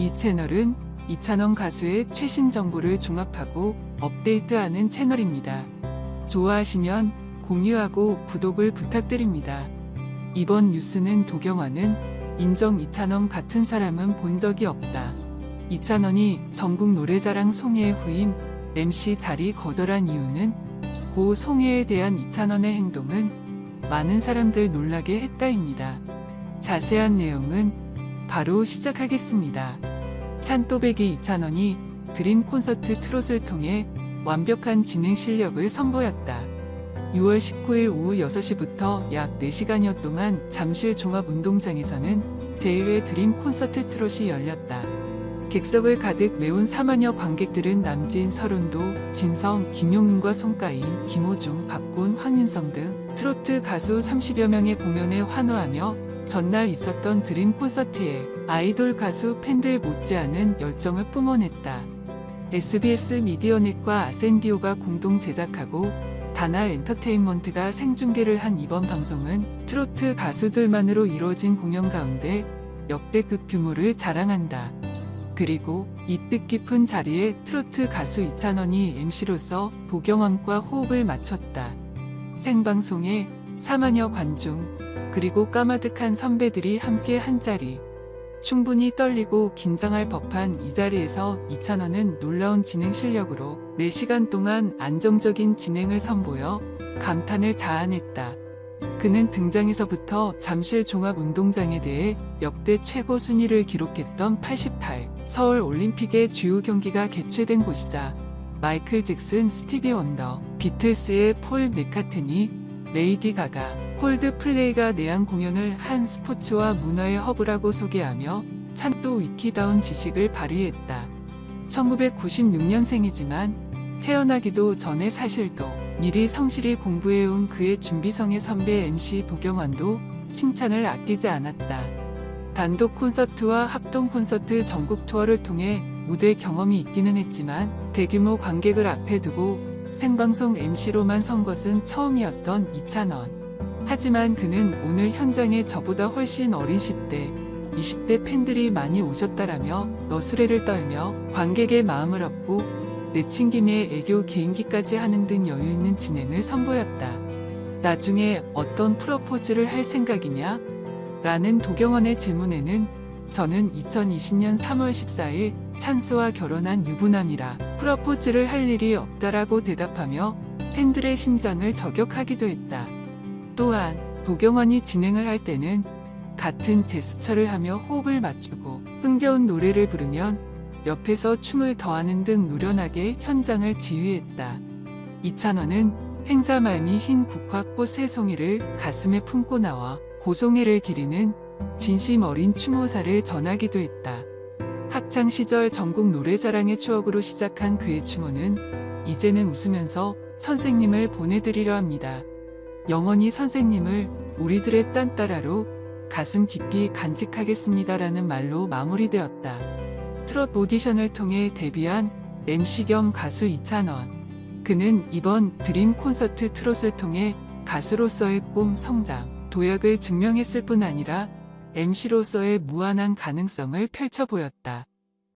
이 채널은 이찬원 가수의 최신 정보를 종합하고 업데이트하는 채널입니다. 좋아하시면 공유하고 구독을 부탁드립니다. 이번 뉴스는 도경화는 인정 이찬원 같은 사람은 본 적이 없다. 이찬원이 전국 노래자랑 송혜의 후임 MC 자리 거절한 이유는 고 송혜에 대한 이찬원의 행동은 많은 사람들 놀라게 했다입니다. 자세한 내용은 바로 시작하겠습니다. 찬또배기 이찬원이 드림 콘서트 트롯을 통해 완벽한 진행 실력을 선보였다. 6월 19일 오후 6시부터 약 4시간여 동안 잠실 종합운동장에서는 제1회 드림 콘서트 트롯이 열렸다. 객석을 가득 메운 4만여 관객들은 남진, 설운도, 진성, 김용인과 송가인, 김호중, 박군, 황윤성 등 트로트 가수 30여 명의 공연에 환호하며 전날 있었던 드림 콘서트에 아이돌 가수 팬들 못지않은 열정을 뿜어냈다. SBS 미디어넷과 아센디오가 공동 제작하고 다날 엔터테인먼트가 생중계를 한 이번 방송은 트로트 가수들만으로 이루어진 공연 가운데 역대급 규모를 자랑한다. 그리고 이 뜻깊은 자리에 트로트 가수 이찬원이 MC로서 도경원과 호흡을 맞췄다. 생방송에 4만여 관중, 그리고 까마득한 선배들이 함께 한 자리. 충분히 떨리고 긴장할 법한 이 자리에서 이찬원은 놀라운 진행 실력으로 4시간 동안 안정적인 진행을 선보여 감탄을 자아냈다. 그는 등장에서부터 잠실 종합운동장에 대해 역대 최고 순위를 기록했던 88 서울 올림픽의 주요 경기가 개최된 곳이자 마이클 잭슨, 스티비 원더, 비틀스의 폴 메카트니, 레이디 가가, 홀드 플레이가 내한 공연을 한 스포츠와 문화의 허브라고 소개하며 찬또 위키다운 지식을 발휘했다. 1996년생이지만 태어나기도 전에 사실도 미리 성실히 공부해온 그의 준비성의 선배 MC 도경환도 칭찬을 아끼지 않았다. 단독 콘서트와 합동 콘서트 전국 투어를 통해 무대 경험이 있기는 했지만 대규모 관객을 앞에 두고 생방송 MC로만 선 것은 처음이었던 이찬원. 하지만 그는 오늘 현장에 저보다 훨씬 어린 10대, 20대 팬들이 많이 오셨다라며 너스레를 떨며 관객의 마음을 얻고 내친김에 애교 개인기까지 하는 등 여유 있는 진행을 선보였다. 나중에 어떤 프로포즈를 할 생각이냐? 라는 도경원의 질문에는 저는 2020년 3월 14일 찬스와 결혼한 유부남이라 프로포즈를 할 일이 없다라고 대답하며 팬들의 심장을 저격하기도 했다. 또한 도경원이 진행을 할 때는 같은 제스처를 하며 호흡을 맞추고 흥겨운 노래를 부르면 옆에서 춤을 더하는 등 노련하게 현장을 지휘했다. 이찬원은 행사 말미 흰 국화꽃 세 송이를 가슴에 품고 나와 고송이를 기리는 진심 어린 추모사를 전하기도 했다. 학창 시절 전국 노래자랑의 추억으로 시작한 그의 추모는 이제는 웃으면서 선생님을 보내드리려 합니다. 영원히 선생님을 우리들의 딴따라로 가슴 깊이 간직하겠습니다라는 말로 마무리되었다. 트롯 오디션을 통해 데뷔한 MC 겸 가수 이찬원. 그는 이번 드림 콘서트 트롯을 통해 가수로서의 꿈 성장, 도약을 증명했을 뿐 아니라 MC로서의 무한한 가능성을 펼쳐 보였다.